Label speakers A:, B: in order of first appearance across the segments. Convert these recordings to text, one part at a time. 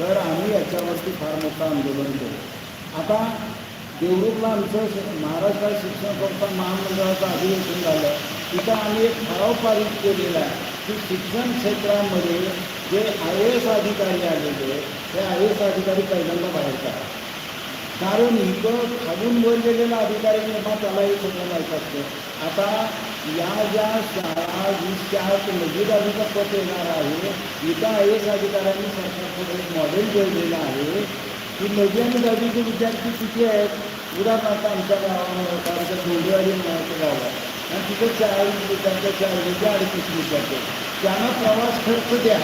A: तर आम्ही याच्यावरती फार मोठं आंदोलन करू. आता देवरूखला आमचं महाराष्ट्र शिक्षण संस्था महामंडळाचं अधिवेशन झालं. तिथं आम्ही एक ठराव पारित केलेला आहे की शिक्षण क्षेत्रामध्ये जे आय ए एस अधिकारी आलेले ते आय ए एस अधिकारी पहिल्यांदा बाहेर काढा. कारण इथं खालून वर गेलेला अधिकारी निर्माण त्याला हे सगळं माहीत असतं. आता या ज्या शाळा वीस चार नजीक अधिका पद येणार आहे इथं आय एस अधिकाऱ्यांनी सरकारकडे एक मॉडेल ठेवलेलं आहे. की नवी आणि दहावीचे विद्यार्थी किती आहेत? उदाहरणार्थ आमच्या गावामध्ये आमच्या डोंगरवाडी नावाचं गाव आहे. आणि तिथं चाळीस विद्यार्थी चाळीस अडतीस विद्यार्थी त्यांना प्रवास खर्च द्या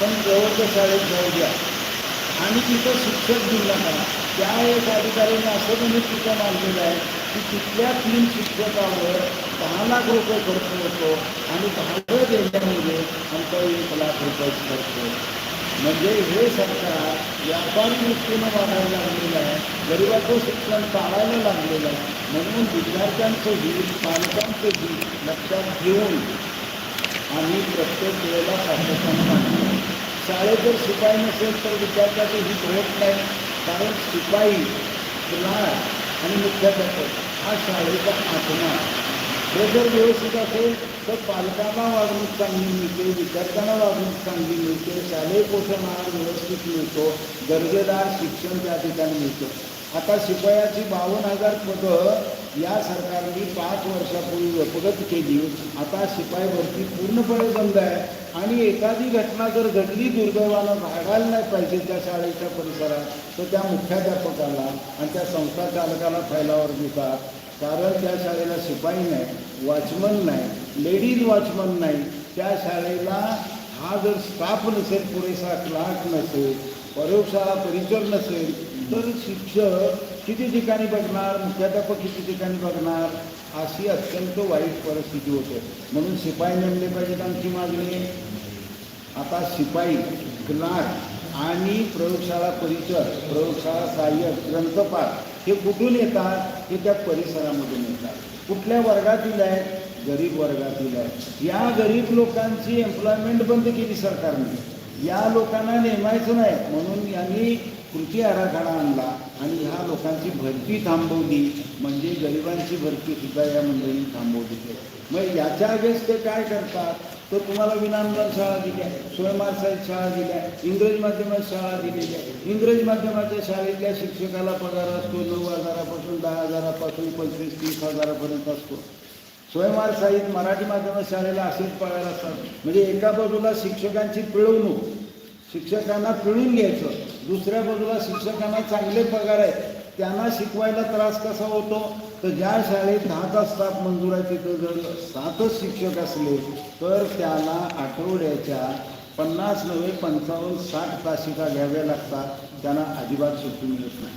A: पण जवळच्या शाळेत जाऊ द्या. आणि तिथं शिक्षक जिल्हा करा त्या एक अधिकाऱ्याने असं म्हणून तिथं मानलेलं आहे की तिथल्या तीन शिक्षकावर दहा लाख रुपये खर्च होतो आणि भाडं देण्यामध्ये आमचा एक लाख रुपये खर्च होतो. म्हणजे हे सरकार व्यापारी दृष्टीनं वाढायला लागलेलं आहे. गरिबाचं शिक्षण टाळायला लागलेलं आहे. म्हणून विद्यार्थ्यांचं हित पालकांचं हित लक्षात घेऊन आम्ही प्रत्येक वेळेला सातत्यानं मांडतो. शाळेत जर शिपाई नसेल तर विद्यार्थ्याचं हित होत नाही. कारण शिपाई क्लास आणि मुख्याध्यापक हा शाळेचा आत्मा. हे जर व्यवस्थित असेल तर पालकांना वागणूक चांगली मिळते विद्यार्थ्यांना वागणूक चांगली मिळते शालेय पोषण आहार व्यवस्थित मिळतो दर्जेदार शिक्षण त्या ठिकाणी मिळतं. आता शिपायाची बावन्न हजार पदं या सरकारने पाच वर्षापूर्वी व्यपगत केली. आता शिपाई भरती पूर्णपणे बंद आहे. आणि एखादी घटना जर घडली दुर्दैवानं घडायला नाही पाहिजे त्या शाळेच्या परिसरात तर त्या मुख्याध्यापकाला आणि त्या संस्था चालकाला फैलावर देतात कारण त्या शाळेला शिपाई नाही वॉचमन नाही लेडीज वॉचमन नाही. त्या शाळेला हा जर स्टाफ नसेल पुरेसा क्लार्क नसेल प्रयोगशाळा परिसर नसेल तर शिक्षक किती ठिकाणी बघणार मुख्याध्यापक किती ठिकाणी बघणार अशी अत्यंत वाईट परिस्थिती होते. म्हणून शिपाई नेमले पाहिजेत आमची मागणी. आता शिपाई क्लार्क आणि प्रयोगशाळा परिचर प्रयोगशाळा सहाय्यक ग्रंथपाठ हे कुठून येतात? हे त्या परिसरामधून येतात. कुठल्या वर्गातील आहेत? गरीब वर्गातील आहेत. या गरीब लोकांची एम्प्लॉयमेंट बंद केली सरकारने. या लोकांना नेमायचं नाही. म्हणून यांनी कृती आराखडा आणला आणि ह्या लोकांची भरती थांबवली. म्हणजे गरिबांची भरती सुद्धा या मंडळींनी थांबवली. मग याच्या वेळेस ते काय करतात? तर तुम्हाला विनामदार शाळा दिल्या. स्वयंमासाहेब शाळा दिल्या. इंग्रजी माध्यमात शाळा दिलेल्या इंग्रजी माध्यमाच्या शाळेतल्या शिक्षकाला पगार असतो नऊ हजारापासून दहा हजारापासून पंचवीस तीस हजारापर्यंत असतो. स्वयंवार साहित्य मराठी माध्यम शाळेला असेच पाळायला असतात. म्हणजे एका बाजूला शिक्षकांची पिळवणूक शिक्षकांना पिळून घ्यायचं दुसऱ्या बाजूला शिक्षकांना चांगले पगार आहेत त्यांना शिकवायला त्रास कसा होतो? तर ज्या शाळेत दहा तास स्टाफ मंजूर आहे तिथं जर सातच शिक्षक असले तर त्याला आठवड्याच्या पन्नास नव्हे पंचावन्न साठ तासिका घ्याव्या लागतात. त्यांना अजिबात सुट्टी मिळत नाही.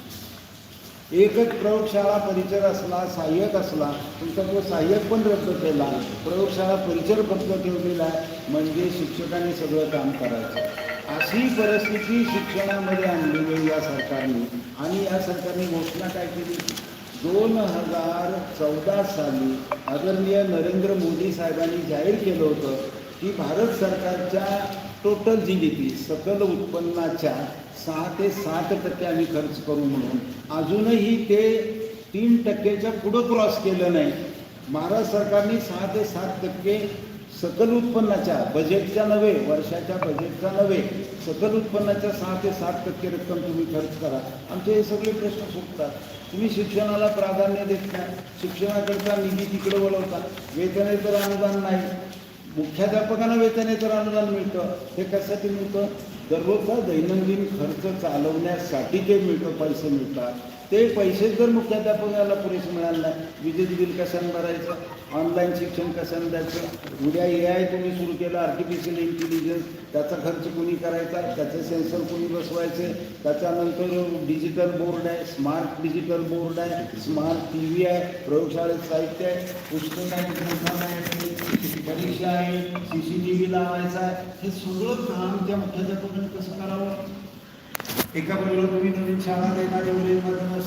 A: एकच प्रयोगशाळा परिचर असला सहाय्यक असला तुमचा तो सहाय्यक पण रद्द केला. प्रयोगशाळा परिचर फक्त ठेवलेला आहे म्हणजे शिक्षकाने सगळं काम करायचं. अशी परिस्थिती शिक्षणामध्ये आणलेली आहे या सरकारने. आणि या सरकारने घोषणा काय केली? दोन हजार चौदा साली आदरणीय नरेंद्र मोदी साहेबांनी जाहीर केलं होतं की भारत सरकारच्या टोटल जी डी पी सकल उत्पन्नाच्या सहा ते सात टक्के आम्ही खर्च करू म्हणून. अजूनही ते तीन टक्क्याच्या पुढं क्रॉस केलं नाही. महाराष्ट्र सरकारने सहा ते सात टक्के सकल उत्पन्नाच्या बजेटच्या नव्हे वर्षाच्या बजेटच्या नव्हे सकल उत्पन्नाच्या सहा ते सात टक्के रक्कम तुम्ही खर्च करा. आमचे हे सगळे प्रश्न सुटतात. तुम्ही शिक्षणाला प्राधान्य देत नाही. शिक्षणाकरता निधी तिकडे वळवता. वेतनेतर अनुदान नाही. मुख्याध्यापकांना वेतनेतर अनुदान मिळतं. हे कशासाठी मिळतं? दररोजचा दैनंदिन खर्च चालवण्यासाठी ते मिळतं पैसे मिळतात. ते पैसे जर मुख्याध्यापकाला पुरेसे मिळाले नाही विजेत बिल कसं भरायचं ऑनलाईन शिक्षण कसं द्यायचं उद्या ए आय तुम्ही सुरू केलं आर्टिफिशियल इंटेलिजन्स त्याचा खर्च कोणी करायचा त्याचे सेन्सर कोणी बसवायचे त्याच्यानंतर डिजिटल बोर्ड आहे स्मार्ट डिजिटल बोर्ड आहे स्मार्ट टी व्ही आहे प्रयोगशाळेत साहित्य आहे पुस्तक आहे ग्रंथालय आहे परीक्षा आहे सी सी टी व्ही लावायचा आहे हे सगळं काम त्या मुख्याध्यापकाने कसं करावं? एका बाजूला तुम्ही नवीन शाळा देणार एवढे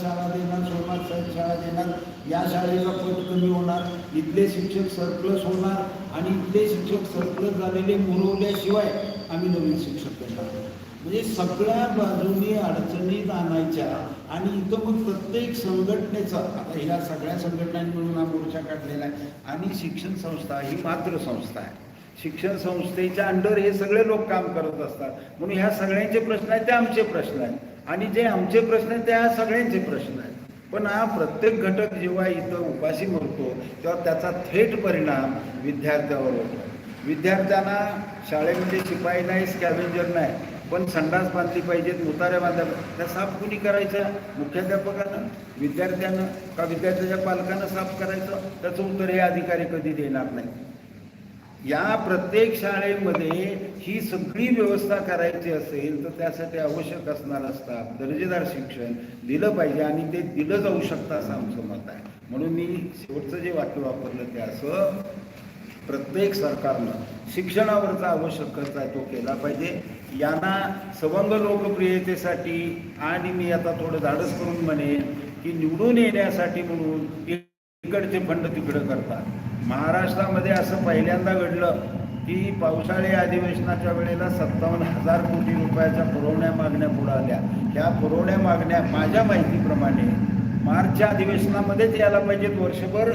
A: शाळा देणार सोमनाथ साहेब शाळा देणार या शाळेला पद कमी होणार इथले शिक्षक सरप्लस होणार आणि इथले शिक्षक सरप्लस झालेले मुरवल्याशिवाय आम्ही नवीन शिक्षक देणार म्हणजे सगळ्या बाजूनी अडचणीत आणायच्या आणि इथं मग प्रत्येक संघटनेचा आता ह्या सगळ्या संघटनांनी मिळून हा मोर्चा काढलेला आहे आणि शिक्षण संस्था ही मात्र संस्था आहे. शिक्षण संस्थेच्या अंडर हे सगळे लोक काम करत असतात. म्हणून ह्या सगळ्यांचे प्रश्न आहेत ते आमचे प्रश्न आहेत. आणि जे आमचे प्रश्न आहेत ते ह्या सगळ्यांचे प्रश्न आहेत. पण हा प्रत्येक घटक जेव्हा इथं उपाशी मरतो तेव्हा त्याचा थेट परिणाम विद्यार्थ्यावर होतो. विद्यार्थ्यांना शाळेमध्ये शिपाई नाही स्कॅव्हेंजर नाही पण संडास बांधली पाहिजेत मुताऱ्या बांधल्या पाहिजेत. त्या साफ कुणी करायच्या मुख्याध्यापकानं? विद्यार्थ्यानं? का विद्यार्थ्याच्या पालकानं साफ करायचं? त्याचं उत्तर हे अधिकारी कधी देणार नाही या प्रत्येक शाळेमध्ये ही सगळी व्यवस्था करायची असेल तर त्यासाठी आवश्यक असणार असतात दर्जेदार शिक्षण दिलं पाहिजे आणि ते दिलं जाऊ शकतं असं आमचं मत आहे. म्हणून मी शेवटचं जे वाक्य वापरलं ते असं प्रत्येक सरकारनं शिक्षणावरचा आवश्यक खर्च आहे तो केला पाहिजे. यांना सवंग लोकप्रियतेसाठी आणि मी आता थोडं धाडस करून म्हणेन की निवडून येण्यासाठी म्हणून इकडचे फंड तिकडं करतात. महाराष्ट्रामध्ये असं पहिल्यांदा घडलं की पावसाळी अधिवेशनाच्या वेळेला सत्तावन्न हजार कोटी रुपयाच्या पुरवण्या मागण्या पुढे आल्या. ह्या पुरवण्या मागण्या माझ्या माहितीप्रमाणे मार्चच्या अधिवेशनामध्येच यायला पाहिजेत. वर्षभर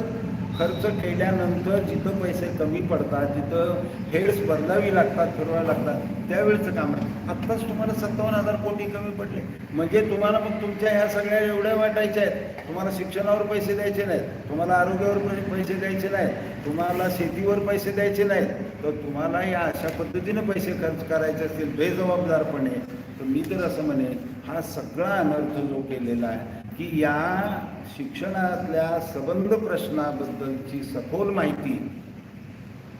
A: खर्च केल्यानंतर जिथं पैसे कमी पडतात जिथं हेड्स बदलावी लागतात फिरवावी लागतात त्यावेळेचं काम आहे. आत्ताच तुम्हाला सत्तावन्न हजार कोटी कमी पडले. म्हणजे तुम्हाला मग तुमच्या ह्या सगळ्या एवढ्या वाटायच्या आहेत. तुम्हाला शिक्षणावर पैसे द्यायचे नाहीत. तुम्हाला आरोग्यावर पैसे द्यायचे नाहीत. तुम्हाला शेतीवर पैसे द्यायचे नाहीत. तर तुम्हाला या अशा पद्धतीनं पैसे खर्च करायचे असतील बेजबाबदारपणे. तर मी तर असं म्हणेन हा सगळा अनर्थ जो केलेला आहे की या शिक्षणातल्या सबंध प्रश्नाबद्दलची सखोल माहिती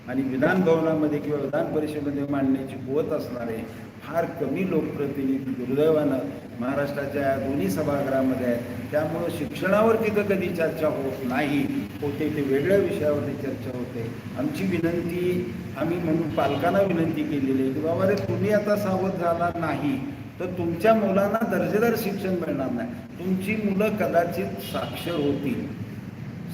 A: आणि विधान भवनामध्ये किंवा विधान परिषदेमध्ये मांडण्याची कुवत असणारे फार कमी लोकप्रतिनिधी दुर्दैवानं महाराष्ट्राच्या या दोन्ही सभागृहामध्ये आहेत. त्यामुळं शिक्षणावर तिथं कधी चर्चा होत नाही. होते ते वेगळ्या विषयावरती चर्चा होते. आमची विनंती आम्ही म्हणून पालकांना विनंती केलेली आहे की बाबा रे तुम्ही आता सावध झाला नाही. तर तुमच्या मुलांना दर्जेदार शिक्षण मिळणार नाही. तुमची मुलं कदाचित साक्षर होतील.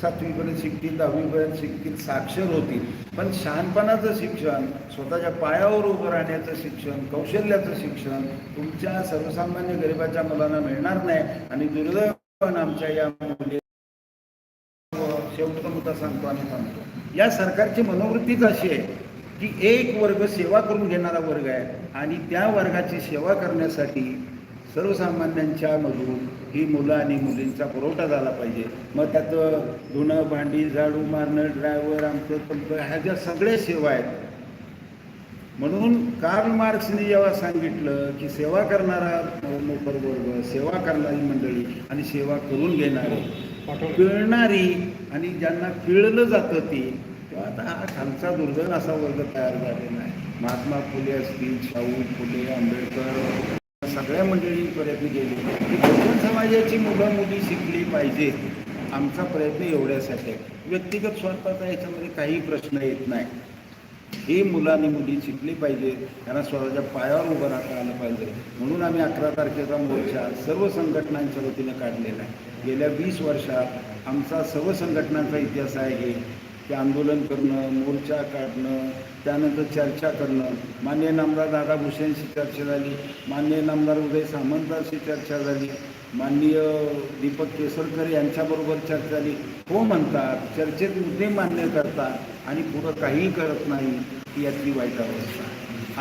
A: सातवीपर्यंत शिकतील दहावीपर्यंत शिकतील साक्षर होतील. पण शहाणपणाचं शिक्षण स्वतःच्या पायावर उभं राहण्याचं शिक्षण कौशल्याचं शिक्षण तुमच्या सर्वसामान्य गरिबाच्या मुलांना मिळणार नाही. आणि दुर्दैवानं आमच्या या मुली शेवटचा मुद्दा सांगतो आणि सांगतो या सरकारची मनोवृत्तीच अशी आहे? की एक वर्ग सेवा करून घेणारा वर्ग आहे आणि त्या वर्गाची सेवा करण्यासाठी सर्वसामान्यांच्या मधून ही मुलं आणि मुलींचा पुरवठा झाला पाहिजे. मग त्यात धुणं भांडी झाडू मारणं ड्रायव्हर आमचं तमचं ह्या ज्या सगळ्या सेवा आहेत. म्हणून कार्ल मार्क्सने जेव्हा सांगितलं की सेवा करणारा नोकर वर्ग सेवा करणारी मंडळी आणि सेवा करून घेणारे पिळणारी आणि ज्यांना पिळलं जातं ते आता हा खालचा दुर्दैव असा वर्ग तयार झालेला आहे. महात्मा फुले असतील शाहू फुले आंबेडकर सगळ्या मंडळी प्रयत्न केले की बहुजन समाजाची मुलं मुली शिकली पाहिजे आमचा प्रयत्न एवढ्यासाठी आहे. व्यक्तिगत स्वार्थाचा याच्यामध्ये काही प्रश्न येत नाही. हे मुलांनी मुली शिकली पाहिजे त्यांना स्वतःच्या पायावर उभं राहता आलं पाहिजे. म्हणून आम्ही अकरा तारखेचा मोर्चा सर्व संघटनांच्या वतीनं काढलेला आहे. गेल्या वीस वर्षात आमचा सर्व संघटनांचा इतिहास आहे ते आंदोलन करणं मोर्चा काढणं त्यानंतर चर्चा करणं. मान्य नामदार दादा भुसेंशी चर्चा झाली. मान्य नामदार उदय सामंतांशी चर्चा झाली. माननीय दीपक केसरकर यांच्याबरोबर चर्चा झाली. हो म्हणतात चर्चेत मुद्दे मान्य करतात आणि पुढं काहीही करत नाही ही यातली वाईट अवस्था.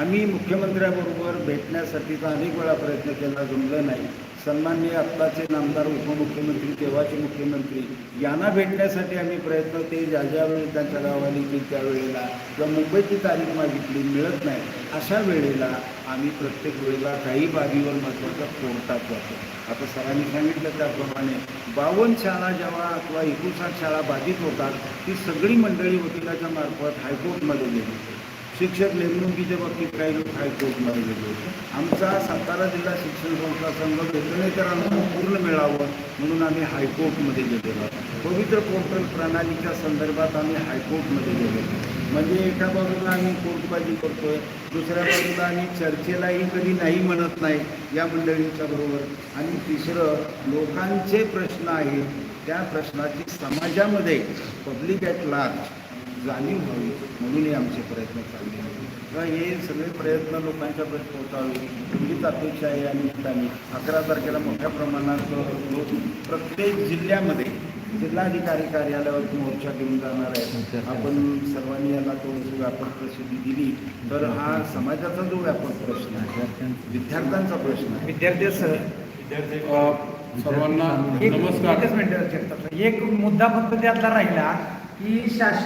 A: आम्ही मुख्यमंत्र्याबरोबर भेटण्यासाठीचा अनेक वेळा प्रयत्न केला जमलं नाही. सन्माननीय आत्ताचे नामदार उपमुख्यमंत्री तेव्हाचे मुख्यमंत्री यांना भेटण्यासाठी आम्ही प्रयत्न ते ज्या ज्या वेळी त्यांच्या गावाली की त्यावेळेला किंवा मुंबईची तारीख मागितली मिळत नाही अशा वेळेला आम्ही प्रत्येक वेळेला काही बाबीवर महत्त्वाचा कोर्टात जातो आता सरांनी सांगितलं त्याप्रमाणे बावन्न शाळा जेव्हा किंवा एकोणसाठ शाळा बाधित होतात ती सगळी मंडळी वकिलाच्या मार्फत हायकोर्टमध्ये गेली. शिक्षक नेमणुकीच्या बाबतीत काही लोक हायकोर्टमध्ये गेले होते. आमचा सातारा जिल्हा शिक्षण संस्था संघ वेतनेतरांना पूर्ण मिळावं म्हणून आम्ही हायकोर्टमध्ये गेलेलो पवित्र पोर्टल प्रणालीच्या संदर्भात आम्ही हायकोर्टमध्ये गेलो म्हणजे एका बाजूला आम्ही कोर्टबाजी करतोय दुसऱ्या बाजूला आम्ही चर्चेलाही कधी नाही म्हणत नाही या मंडळींच्या बरोबर. आणि तिसरं लोकांचे प्रश्न आहेत त्या प्रश्नाची समाजामध्ये पब्लिक ॲट लार्ज जाणीव व्हावी म्हणूनही आमचे प्रयत्न चालले आहेत. तेव्हा हे सगळे प्रयत्न लोकांच्यापर्यंत पोहोचावे एवढीच अपेक्षा आहे आणि ठिकाणी. अकरा तारखेला मोठ्या प्रमाणात लोक प्रत्येक जिल्ह्यामध्ये जिल्हाधिकारी कार्यालयावर मोर्चा घेऊन जाणार आहे आपण सर्वांनी याला थोडीशी व्यापक प्रसिद्धी दिली. तर हा समाजाचा जो व्यापक प्रश्न आहे विद्यार्थ्यांचा प्रश्न आहे.
B: विद्यार्थी
C: अ, सर्वांना नमस्कार.
B: एक मुद्दा फक्त त्यातला राहिला की शासन